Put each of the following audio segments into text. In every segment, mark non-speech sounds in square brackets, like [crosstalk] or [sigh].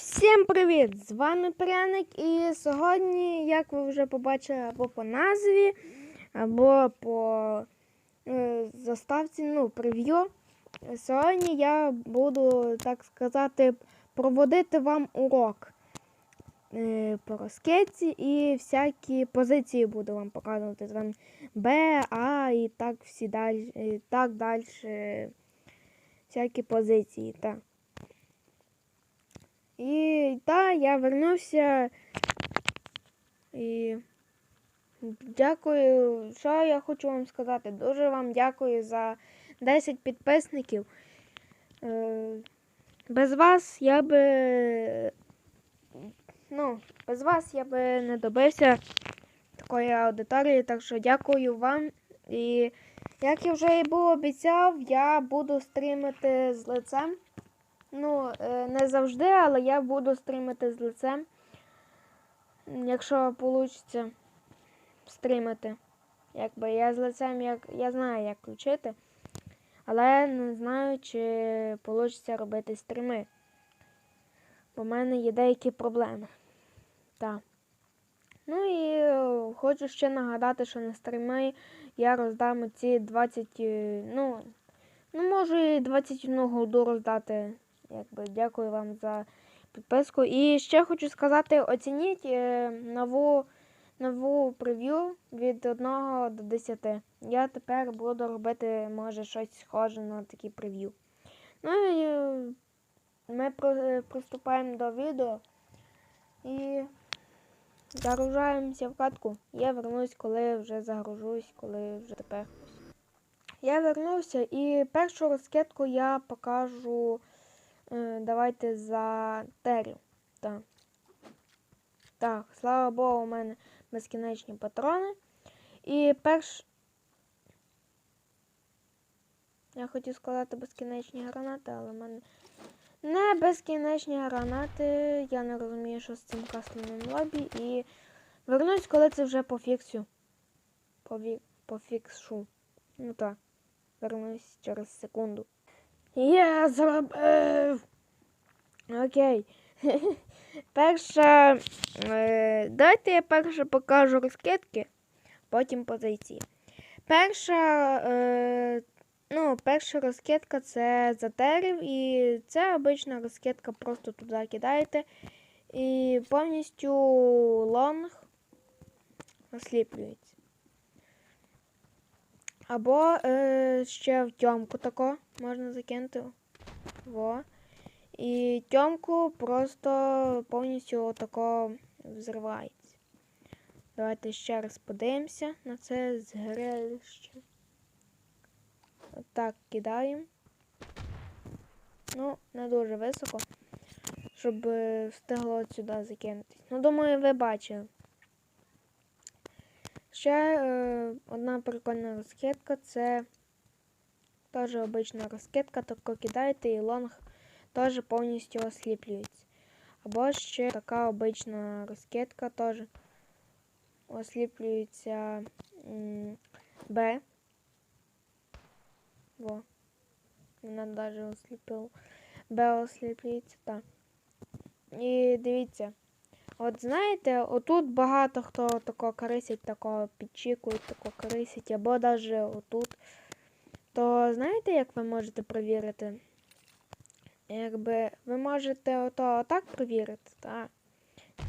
Всім привіт! З вами Пряник і сьогодні, як ви вже побачили або по назві, або по е, заставці, ну, прев'ю, сьогодні я буду, так сказати, проводити вам урок е, по розкетці і всякі позиції буду вам показувати. Там Б, А і так всі далі, і так далі. Всякі позиції, так. І так, я вернувся. І дякую. Що я хочу вам сказати? Дуже вам дякую за 10 підписників. Е, Без вас я би. Ну, без вас я би не добився такої аудиторії, так що дякую вам. І як я вже і був обіцяв, я буду стрімити з лицем. Ну, е, не завжди, але я буду стрімити з лицем. Якщо вийде стрімити. Якби я з лицем як, я знаю, як включити. Але не знаю, чи вийде робити стріми. Бо в мене є деякі проблеми. Так. Ну і е, хочу ще нагадати, що на стріми я роздам ці 20, е, ну, ну можу і 21 голду роздати. Якби дякую вам за підписку. І ще хочу сказати: оцініть е, нову нову прев'ю від 1 до 10. Я тепер буду робити, може, щось схоже на такі прев'ю. Ну і е, ми е, приступаємо до відео і загружаємося в катку. Я вернусь, коли вже загружусь, коли вже тепер. Я вернувся і першу розкидку я покажу. Е, Давайте за терю. Так. Так, слава Богу, у мене безкінечні патрони. І перш. Я хотів сказати безкінечні гранати, але в мене не безкінечні гранати. Я не розумію, що з цим кастомним лобі. І вернусь, коли це вже пофіксю. Пові... Пофікшу. Ну так. Вернусь через секунду. Я зробив. Окей. [laughs] Перша. Е, давайте я перше покажу розкидки, потім позиції. Перша. Е, ну, перша розкидка це затерів, і це обична розкидка, просто туди кидаєте. І повністю лонг осліплюється. Або е, ще в тьомку тако можна закинути. Во. І тьомку просто повністю отако взривається. Давайте ще раз подивимося на це згрелище. Так, кидаємо. Ну, не дуже високо, щоб е, встигло сюди закинутись. Ну, думаю, ви бачили. Ще е, одна прикольна розкидка це теж обична розкидка, тако кидаєте і лонг теж повністю осліплюється. Або ще така обична розкидка теж осліплюється Б. Во. Вона навіть осліпила. Б осліплюється, так. І дивіться. От знаєте, отут багато хто тако корисить, тако підчікують, тако корисить, або навіть отут. То знаєте, як ви можете перевірити? Якби ви можете ото отак перевірити, так?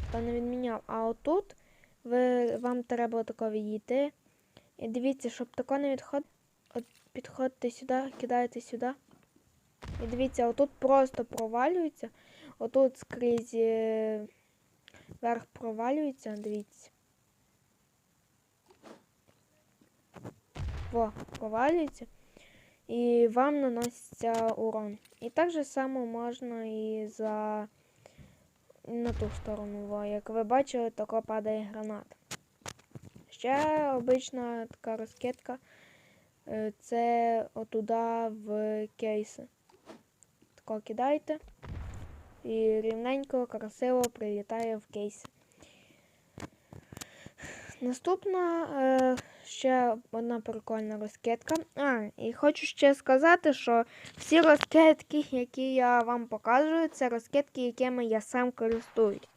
Хто не відміняв. А отут ви, вам треба тако відійти. І дивіться, щоб тако не відходити. От підходите сюди, кидаєте сюди. І дивіться, отут просто провалюється. Отут скрізь. е, Верх провалюється, дивіться. Во, провалюється. І вам наноситься урон. І так же само можна і за на ту сторону. Во. Як ви бачили, тако падає гранат. Ще обична така розкидка. е, Це отуда в кейси. Тако кидайте і рівненько, красиво прилітає в кейс. Наступна, е, ще одна прикольна розкидка. А, і хочу ще сказати, що всі розкидки, які я вам показую, це розкидки, якими я сам користуюсь.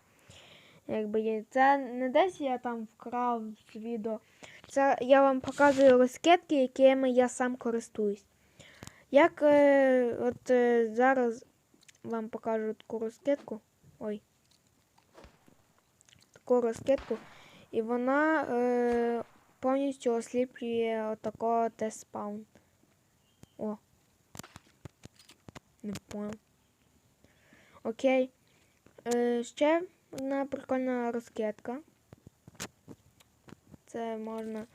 Якби це не десь я там вкрав з відео. Це я вам показую розкидки, якими я сам користуюсь. Як е, от е, зараз вам покажу таку розкидку. Ой. Таку розкидку. І вона е, повністю осліплює отако тест спаун. О. Не понял. Окей. Е, ще одна прикольна розкидка. Це можна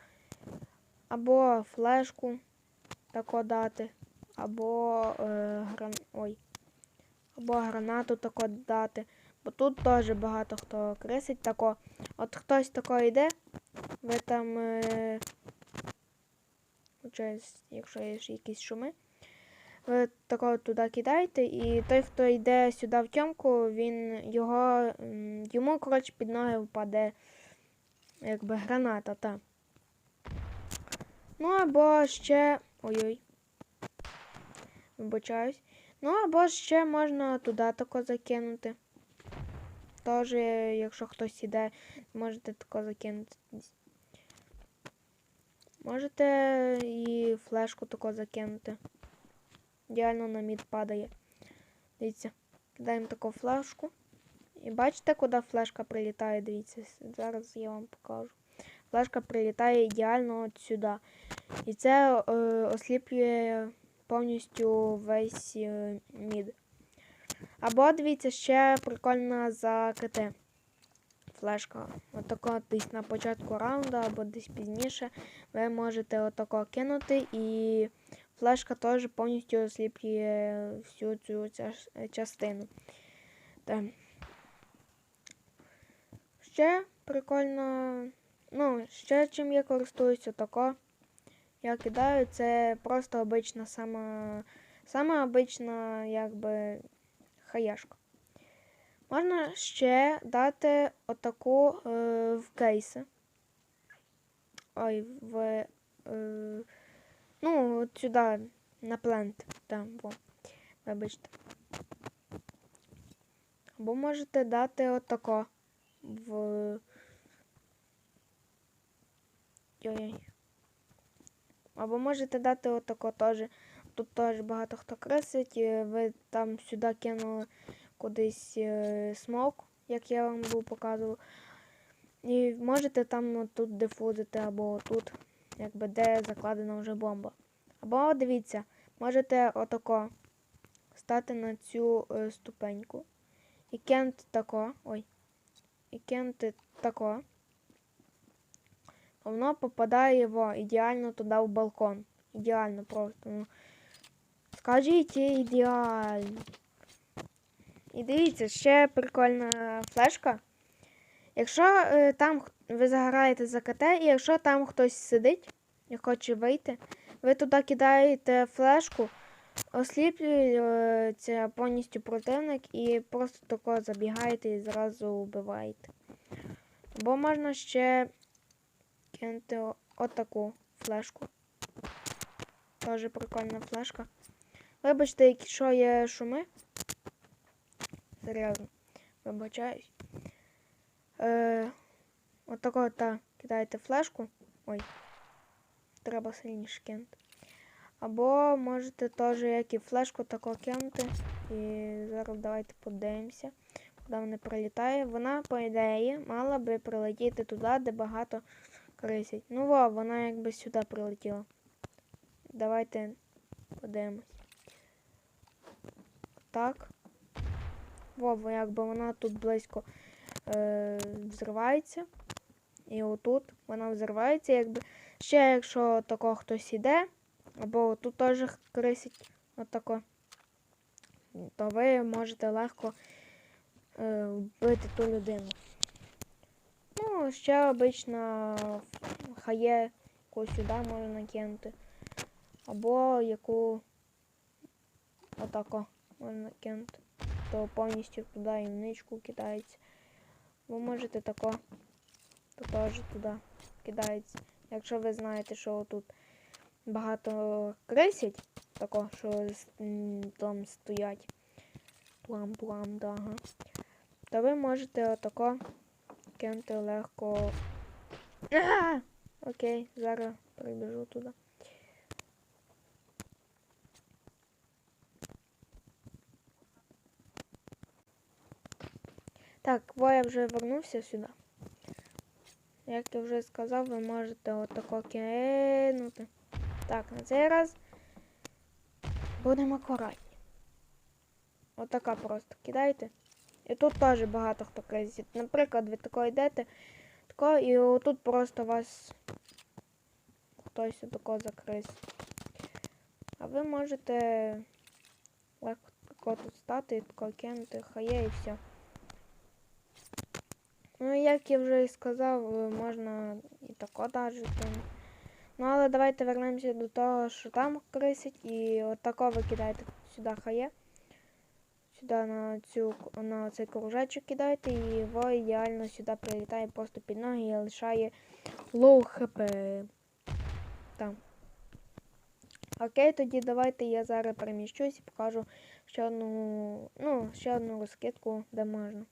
або флешку тако дати, або е, гран... Ой. Або гранату тако дати. Бо тут теж багато хто крисить тако. От хтось тако йде, ви там, е... якщо є якісь шуми, ви тако туди кидаєте, і той, хто йде сюди в тьомку, він його, йому, коротше, під ноги впаде якби граната, та. Ну або ще. Ой-ой. Вибачаюсь. Ну, або ще можна туди тако закинути. Тож, якщо хтось іде, можете тако закинути. Можете і флешку тако закинути. Ідеально на мід падає. Дивіться, кидаємо таку флешку. І бачите, куди флешка прилітає? Дивіться, зараз я вам покажу. Флешка прилітає ідеально от сюди. І це е, осліплює повністю весь е, мід. Або дивіться, ще прикольна за КТ. Флешка. Отако десь на початку раунду, або десь пізніше. Ви можете отако кинути, і флешка теж повністю осліплює всю цю ця- частину. Так. Ще прикольно. Ну, ще чим я користуюся тако. Я кидаю, це просто обична сама. Сама обична, якби хаяшка. Можна ще дати отаку е, в кейси. Ой, в. Е, ну, от сюди, на плент. Там, во. Вибачте. Або можете дати отако в. Ой-ой. Або можете дати отако теж. Тут теж багато хто кресить. і Ви там сюди кинули кудись е, смок, як я вам був показував. І можете там тут дифузити, або тут, якби де закладена вже бомба. Або дивіться, можете отако стати на цю е, ступеньку. І кент тако. Ой. І кенти тако. Воно попадає во, ідеально туди в балкон. Ідеально просто. Ну. Скажіть ідеально. І дивіться, ще прикольна флешка. Якщо е, там ви заграєте за КТ, і якщо там хтось сидить і хоче вийти, ви туди кидаєте флешку, осліплюється повністю противник і просто тако забігаєте і зразу вбиваєте. Бо можна ще кинути отаку флешку. Теж прикольна флешка. Вибачте, якщо є шуми. Серйозно. Вибачаюсь. Е, отако та кидаєте флешку. Ой. Треба сильніше кинути. Або можете теж як і флешку тако кинути. І зараз давайте подивимося, куди вона прилітає. Вона, по ідеї, мала би прилетіти туди, де багато крисять. Ну во, вона якби сюди прилетіла. Давайте подивимось. Так. Во, якби вона тут близько е, взривається. І отут вона взривається, якби. Ще якщо тако хтось іде, або тут теж крисить отако, то ви можете легко е, вбити ту людину. Ну, ще обично хає яку сюди можна накинути. Або яку отако можна кинути. То повністю в ничку кидається. Ви можете тако, то теж туди кидається. Якщо ви знаєте, що тут багато крисять, тако, що там стоять. Плам-плам, да, ага. То ви можете отако кинути легко. А! Окей, зараз прибіжу туди. Так, во я вже вернувся сюди. Як я вже сказав, ви можете отако кинути. Так, на цей раз будемо акуратні. Отака просто кидайте. І тут теж багато хто кризить. Наприклад, ви тако йдете, тако, і отут просто вас хтось отако закрисить. А ви можете легко тут стати і тако кинути, хає і все. Ну, як я вже і сказав, е, можна і тако даже кинути. Ну, але давайте вернемося до того, що там крисить, і от ви кидаєте сюди хає. Сюди на цю на цей кружечок кидаєте, і його ідеально сюди прилітає просто під ноги і лишає лоу хп. Там. Окей, тоді давайте я зараз переміщусь і покажу ще одну, ну, ще одну розкидку, де можна.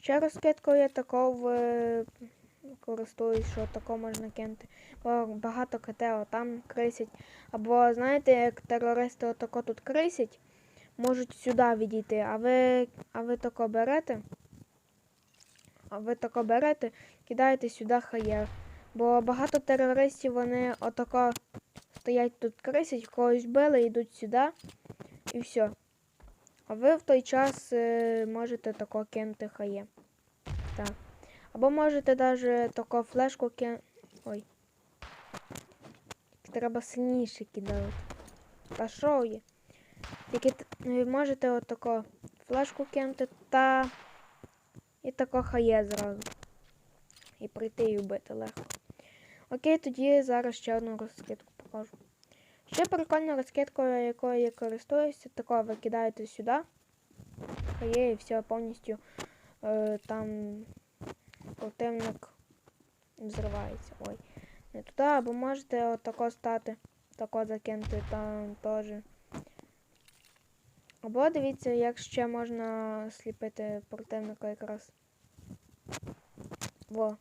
Ще розкидкою я такого користуюсь, що тако можна кинути. Бо багато КТО там крисять. Або знаєте, як терористи отако тут крисять, можуть сюди відійти, а ви, а ви тако берете. А ви тако берете, кидаєте сюди хаєр. Бо багато терористів вони отако стоять тут крисять, когось били, йдуть сюди і все. А ви в той час е, можете тако кинути хає. Так. Або можете навіть тако флешку кинути. Ой. Треба сильніше кидати. Та що є? Тільки ви можете отако флешку кинути та і тако хає зразу. І прийти і вбити легко. Окей, тоді зараз ще одну розкидку покажу. Ще прикольна розкидка, якою я користуюся, тако ви кидаєте сюди. Хає і все повністю е, там противник взривається. Ой. Не туди, або можете отако стати, тако закинути там теж. Або дивіться, як ще можна сліпити противника якраз. Во.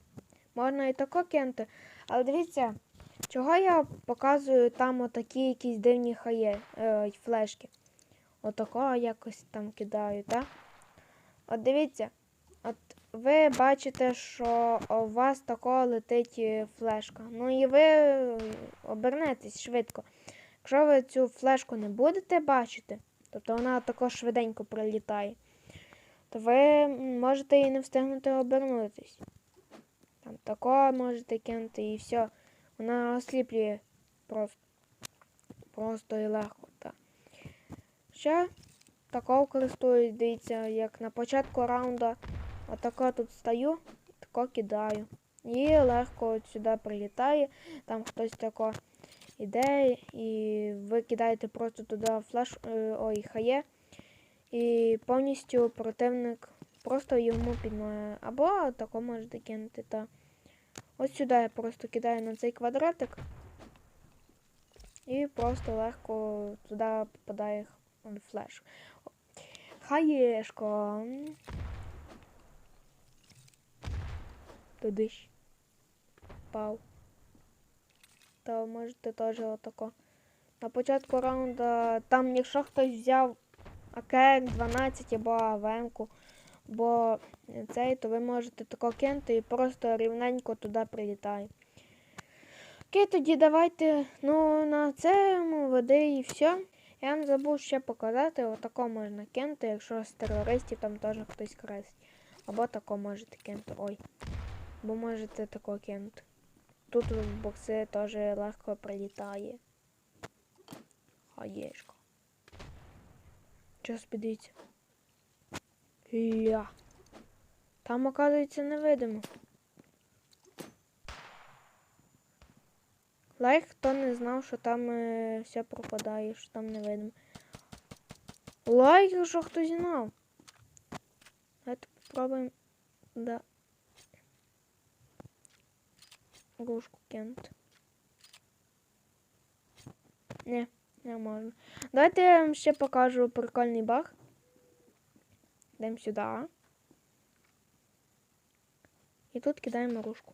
Можна і тако кинути. Але дивіться, чого я показую там отакі якісь дивні хає, е, флешки. Отако якось там кидаю, так? От дивіться, от ви бачите, що у вас тако летить е, флешка. Ну і ви е, обернетесь швидко. Якщо ви цю флешку не будете бачити, тобто вона тако швиденько прилітає, то ви можете і не встигнути обернутись. Там тако можете кинути і все. Вона осліплює просто. Просто і легко. Так. Ще тако користуюсь, дивіться, як на початку раунду отако тут стою, тако кидаю. І легко от сюди прилітає. Там хтось тако іде, і ви кидаєте просто туди флеш, е, ой, хає. І повністю противник просто йому підмає. Або тако можете кинути. Та. Ось сюди я просто кидаю на цей квадратик. І просто легко туди попадає флеш. Хаєшко. Тудиш. Пау. То можете теж отако. На початку раунду, там якщо хтось взяв АК-12 або АВМ-ку, бо цей, то ви можете тако кинути і просто рівненько туди прилітає. Окей, тоді давайте ну, на цьому води і все. Я вам забув ще показати, отако можна кинути, якщо з терористів там теж хтось красить. Або тако можете кинути. Ой. Бо можете тако кинути. Тут в бокси теж легко прилітає. Хаєшка. Час підійться. Ля. Там, оказується, невидимо. Лайк, хто не знав, що там е, все пропадає, що там не видно. Лайк, якщо хтось знав. Давайте попробуємо. Да. Рушку кинути. Ні, не можна. Давайте я вам ще покажу прикольний баг. Йдемо сюди. І тут кидаємо ружку.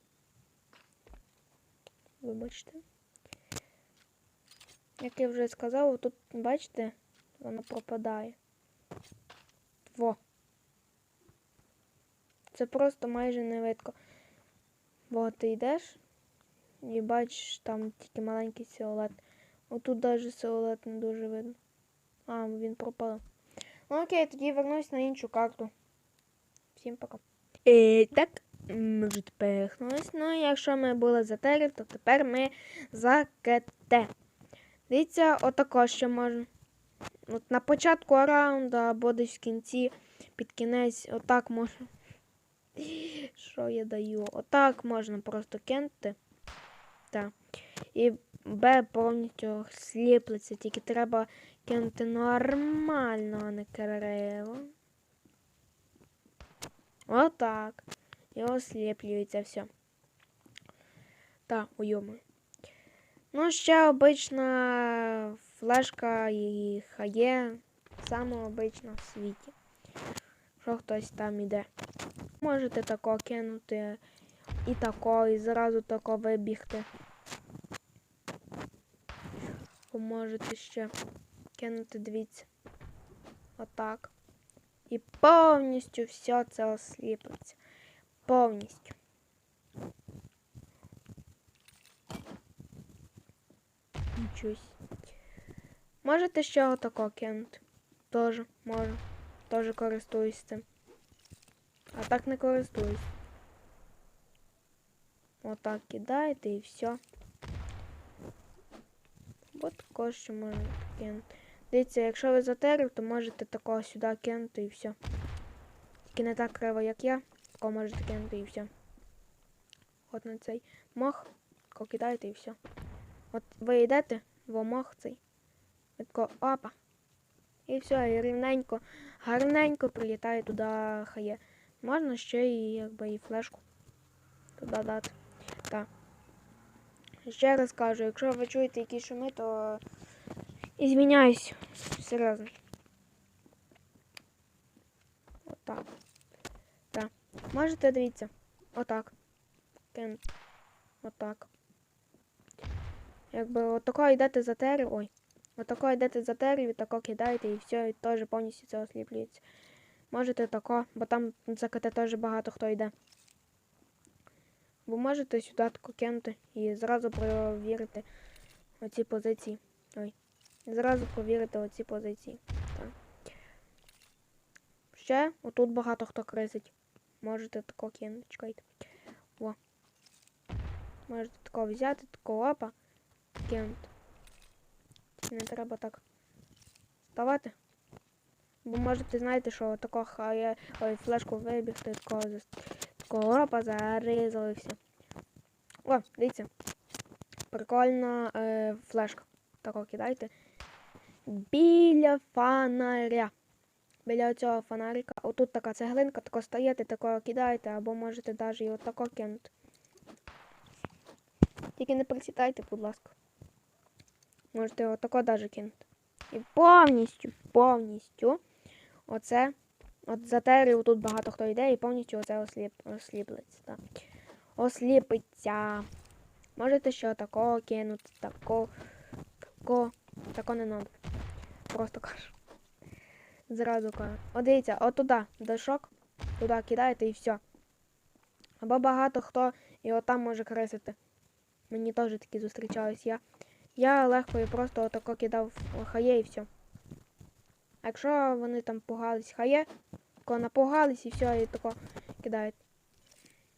Вибачте. Як я вже сказав, тут, бачите, воно пропадає. Во. Це просто майже не видко. Во, ти йдеш і бачиш там тільки маленький силует. Отут навіть силует не дуже видно. А, він пропав. Ну окей, тоді вернусь на іншу карту. Всім пока. І так, ми вже перехнулись. Ну, якщо ми були за терів, то тепер ми за КТ. Дивіться, отако ще можна. От на початку раунду або десь в кінці, під кінець, отак можна. [gasps] Що я даю? Отак можна просто кинути. Так. І Б повністю сліплеться, тільки треба кинути нормально, а не криво. Отак. І осліплюється все. Так, уйому. Ну, ще обична флешка і хає. Саме обична в світі. Що хтось там іде. Можете тако кинути і тако, і зразу тако вибігти. Ви можете ще кинути, дивіться. Отак. І повністю все це осліпиться. Повністю. Нічось. Можете ще отако кинути. Тоже можу. Тоже користуюсь цим. А так не користуюсь. Отак кидаєте і все. От також ще можна кинути. Дивіться, якщо ви затерів, то можете такого сюди кинути і все. Тільки не так криво, як я, такого можете кинути і все. От на цей мох, тако кидаєте і все. От ви йдете в мох цей. Ви тако опа. І все, і рівненько, гарненько прилітає туди хає. Можна ще і якби і флешку туди дати. Так. Ще раз кажу, якщо ви чуєте якісь шуми, то Извиняюсь. Серйозно. Отак. Так. Можете дивіться. Отак. Отак. Якби отако йдете за терів. Ой. Отако йдете за терів, і тако кидаєте і все, і теж повністю це осліплюється. Можете тако, бо там за КТ теж багато хто йде. Бо можете сюди тако кинути і зразу провірити оці позиції. Ой. Зразу провірити оці позиції. Так. Ще отут багато хто крисить. Можете тако кинути. Чекайте. О. Можете тако взяти, тако опа, кинути. Не треба так ставати. Бо можете, знаєте, що тако хає, ой, флешку вибігти, такого, такого опа, зарізали все. О, дивіться. Прикольна е, флешка. Тако кидайте біля фонаря. Біля цього фонарика. Отут така цеглинка, тако стаєте, тако кидаєте, або можете навіть і отако кинути. Тільки не присідайте, будь ласка. Можете отако навіть кинути. І повністю, повністю оце. От за терію тут багато хто йде і повністю оце осліп, осліплиться. Так. Осліпиться. Можете ще отако кинути, тако, тако, тако не треба. Просто кажу. Зразу кажу. От дивіться, от туди дошок, туди кидаєте і все. Або багато хто і отам може кресити. Мені теж такі зустрічались. Я я легко і просто отако кидав хає і все. А якщо вони там пугались хає, тако напугались і все, і тако кидають.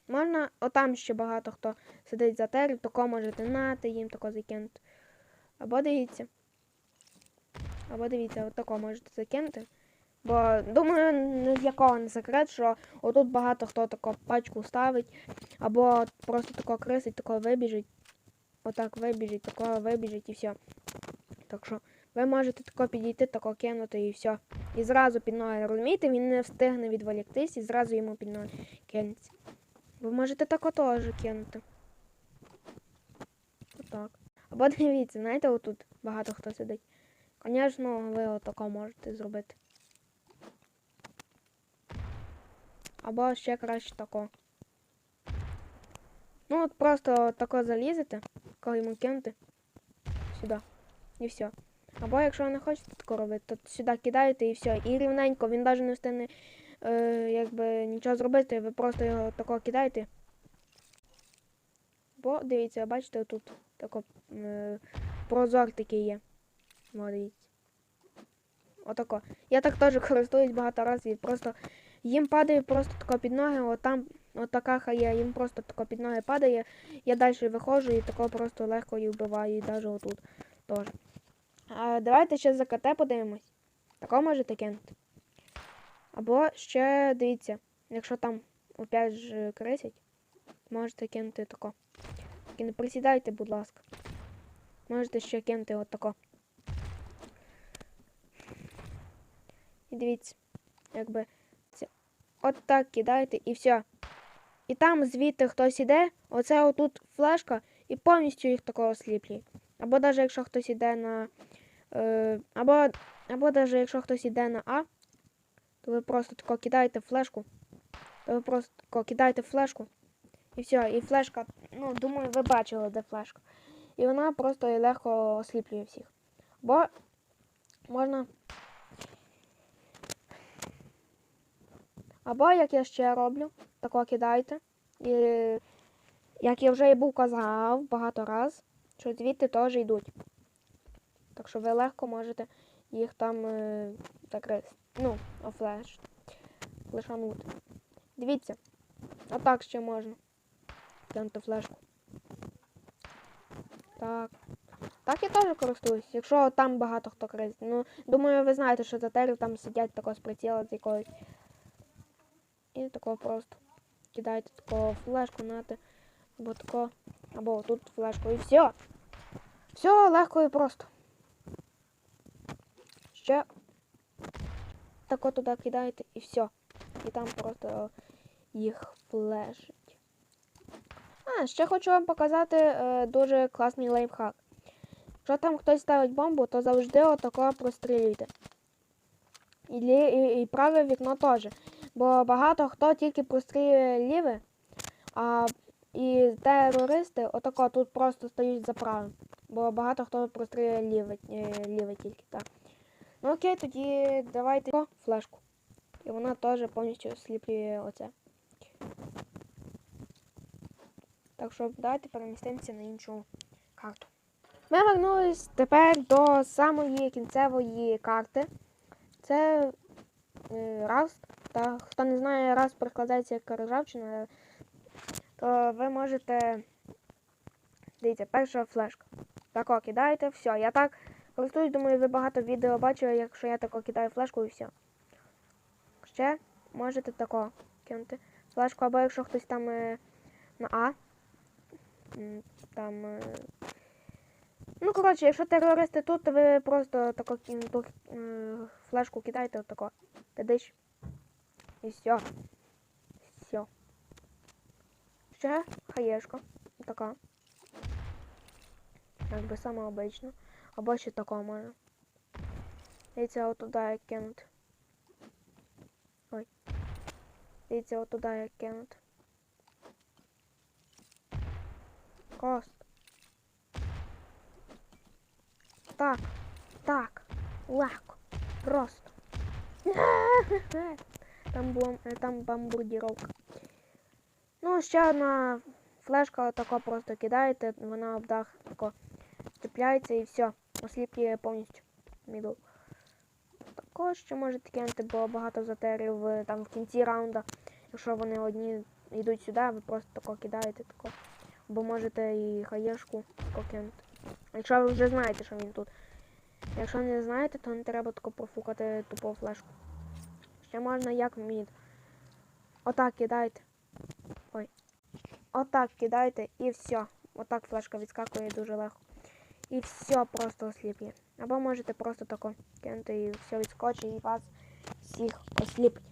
Можна, отам ще багато хто сидить за терів, тако можете нати їм тако закинути. Або дивіться. Або дивіться, от тако можете закинути. Бо думаю, ні для кого не секрет, що отут багато хто тако пачку ставить, або просто тако крисить, тако вибіжить. Отак вибіжить, тако вибіжить і все. Так що ви можете тако підійти, тако кинути і все. І зразу під ноги розумієте, він не встигне відволіктись і зразу йому під ноги кинеться. Ви можете тако теж кинути. Отак. Або [laughs] дивіться, знаєте, отут багато хто сидить. Звісно, ви отако можете зробити. Або ще краще тако. Ну, от просто тако залізете, коли йому кинути. Сюди. І все. Або якщо не хочете тако робити, то сюди кидаєте і все. І рівненько, він навіть не встигне е, якби нічого зробити, ви просто його тако кидаєте. Бо дивіться, бачите, тут тако е, прозор такий є. Дивіться. Отако. Я так теж користуюсь багато разів. Просто їм падає просто тако під ноги, от там от така хає, їм просто тако під ноги падає. Я далі виходжу і тако просто легко їх вбиваю, і навіть отут теж. А давайте ще за КТ подивимось. Тако можете кинути. Або ще дивіться, якщо там опять ж крисять, можете кинути тако. Тільки не присідайте, будь ласка. Можете ще кинути от І дивіться, якби це. От так кидаєте і все. І там звідти хтось іде, оце отут флешка, і повністю їх такого осліплює. Або навіть якщо хтось іде на. Е, або, або навіть якщо хтось іде на А, то ви просто тако кидаєте флешку. То ви просто тако кидаєте флешку. І все, і флешка, ну, думаю, ви бачили, де флешка. І вона просто легко осліплює всіх. Бо можна. Або як я ще роблю, тако кидайте. І як я вже і був казав багато раз, що звідти теж йдуть. Так що ви легко можете їх там е, закрити. Ну, офлеш. Лишанути. Дивіться, отак ще можна. Гляньте флешку. Так. Так я теж користуюсь, якщо там багато хто кризить. Ну, думаю, ви знаєте, що затерів там сидять тако з приціла з якоюсь. І тако просто кидаєте тако флешку нати. Або тако. Або тут флешку і все. Все легко і просто. Ще тако туди кидаєте і все. І там просто їх флешить. А, ще хочу вам показати е, дуже класний лайфхак. Якщо там хтось ставить бомбу, то завжди отако прострілюйте. І, і, і праве вікно теж. Бо багато хто тільки прострілює ліве, а і терористи отако тут просто стоять за правим. Бо багато хто прострілює ліве, е, ліве тільки, так. Ну окей, тоді давайте флешку. І вона теж повністю сліплює оце. Так що давайте перемістимося на іншу карту. Ми вернулись тепер до самої кінцевої карти. Це е, раз. Та хто не знає, раз перекладається як ржавчина, то ви можете. Дивіться, перша флешка. Тако кидаєте, все. Я так користуюсь, думаю, ви багато відео бачили, якщо я тако кидаю флешку і все. Ще можете тако кинути флешку, або якщо хтось там е, на А. Там. Е, ну, коротше, якщо терористи тут, то ви просто тако е, флешку кидаєте отако. Тидиш. І все. Все. Ще хаєшка. Така. Якби сама обична. Або ще тако можна. Дивіться, отуди як кинути. Ой. Дивіться, отуди як кинути. Кост. Так. Так. Легко. Просто. [laughs] Там, бом... е, там бомбардіровка. Ну, ще одна флешка тако просто кидаєте, вона об дах тако чіпляється і все, осліплює повністю мідл. Також ще можете кинути, бо багато затерів там в кінці раунда. Якщо вони одні йдуть сюди, ви просто тако кидаєте тако. Бо можете і хаєшку тако кинути. Якщо ви вже знаєте, що він тут. Якщо не знаєте, то не треба тако профукати тупо флешку. Ще можна як мід. Отак кидайте. Ой. Отак кидайте і все. Отак флешка відскакує дуже легко. І все просто осліплює. Або можете просто тако кинути і все відскочить і вас всіх осліпить.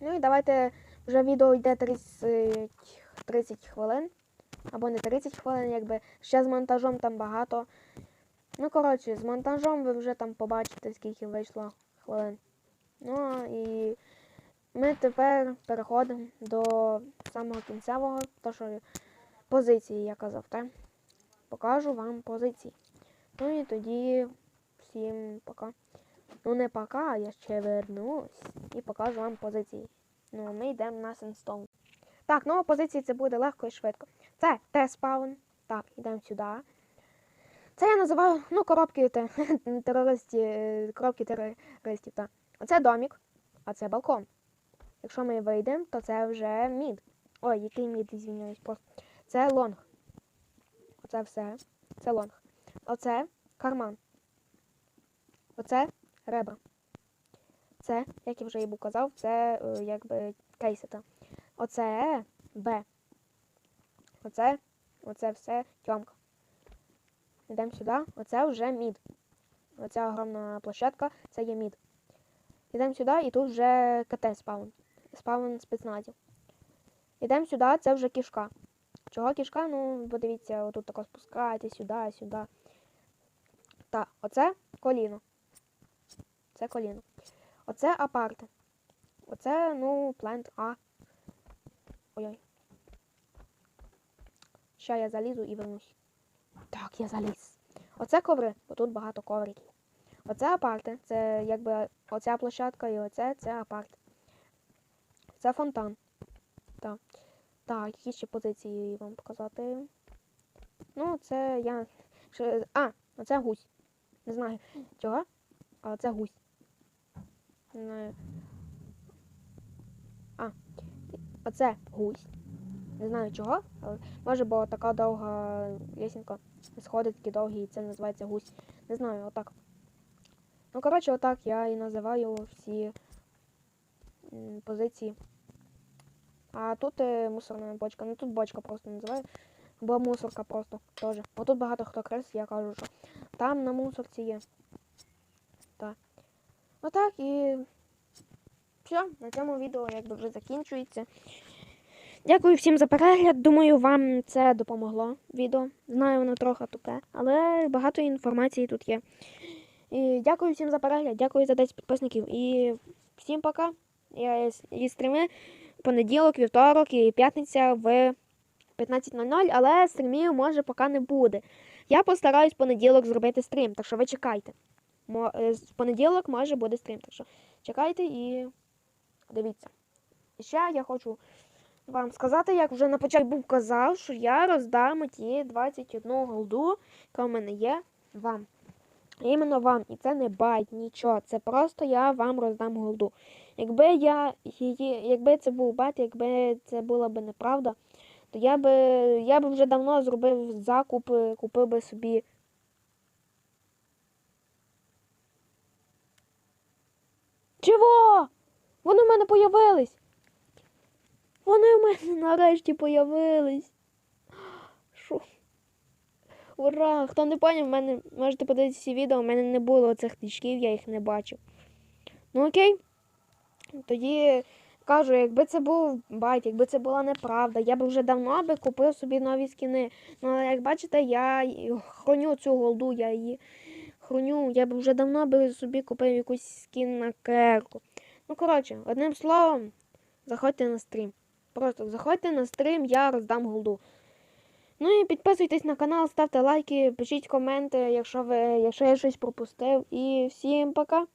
Ну і давайте вже відео йде 30, 30 хвилин. Або не 30 хвилин, якби ще з монтажом там багато. Ну, коротше, з монтажом ви вже там побачите, скільки вийшло хвилин. Ну і ми тепер переходимо до самого кінцевого, то що позиції, я казав, так? Покажу вам позиції. Ну і тоді всім пока. Ну не пока, я ще вернусь і покажу вам позиції. Ну, ми йдемо на Сенстоун. Так, ну позиції це буде легко і швидко. Це Т-спаун. Так, йдемо сюди. Це я називаю, ну, коробки те, [laughs] терористів, е, коробки терористів, так. Оце домік, а це балкон. Якщо ми вийдемо, то це вже мід. Ой, який мід, звільняюсь просто. Це лонг. Оце все. Це лонг. Оце карман. Оце ребра. Це, як я вже був казав, це е, якби кейсета. Оце Б. Оце, оце все тьомка. Йдемо сюди. Оце вже мід. Оця огромна площадка, це є мід. Йдемо сюди і тут вже КТ спаун. Спаун спецназів. Йдемо сюди, це вже кішка. Чого кішка? Ну, подивіться, отут тако спускаєте сюди, сюди. Так, оце коліно. Це коліно. Оце апарти. Оце, ну, плент А. Ой-ой. Ща я залізу і вернусь. Так, я заліз. Оце коври, бо тут багато ковриків. Оце апарти, це якби оця площадка і оце це апарт. Це фонтан. Так. Так, які ще позиції вам показати? Ну, це я. А, оце гусь. Не знаю чого. А це гусь. Не. А, оце гусь. Не знаю чого, але може, бо така довга лісінка. Сходи такі довгі, і це називається гусь. Не знаю, отак. Ну, коротше, отак я і називаю всі позиції. А тут е, мусорна бочка. Ну тут бочка просто називаю. Бо мусорка просто теж. Бо тут багато хто крис, я кажу, що там на мусорці є. Так. Отак і все, на цьому відео якби вже закінчується. Дякую всім за перегляд. Думаю, вам це допомогло відео. Знаю, воно трохи тупе, але багато інформації тут є. І дякую всім за перегляд, дякую за 10 підписників. І всім пока. Я і стріми понеділок, вівторок і п'ятниця в 15.00, але стрімів може поки не буде. Я постараюсь понеділок зробити стрім, так що ви чекайте. Мо- е, В понеділок може буде стрім, так що чекайте і дивіться. І ще я хочу вам сказати, як вже на початку був казав, що я роздам ті 21 голду, яка в мене є, вам. Іменно вам. І це не байт, нічого. Це просто я вам роздам голду. Якби я її, якби це був байт, якби це була би неправда, то я би, я би вже давно зробив закуп, е, купив би собі. Чого? Вони в мене появились. Вони в мене нарешті появились. Шо? Ура! Хто не поняв, в мене можете подивитися відео, у мене не було цих тичків, я їх не бачив. Ну окей. Тоді кажу, якби це був байт, якби це була неправда, я б вже давно би купив собі нові скіни. Ну, але як бачите, я хроню цю голду, я її хроню. Я б вже давно би собі купив якусь скін на керку. Ну, коротше, одним словом, заходьте на стрім. Просто заходьте на стрім, я роздам голду. Ну і підписуйтесь на канал, ставте лайки, пишіть коменти, якщо ви, якщо я щось пропустив. І всім пока!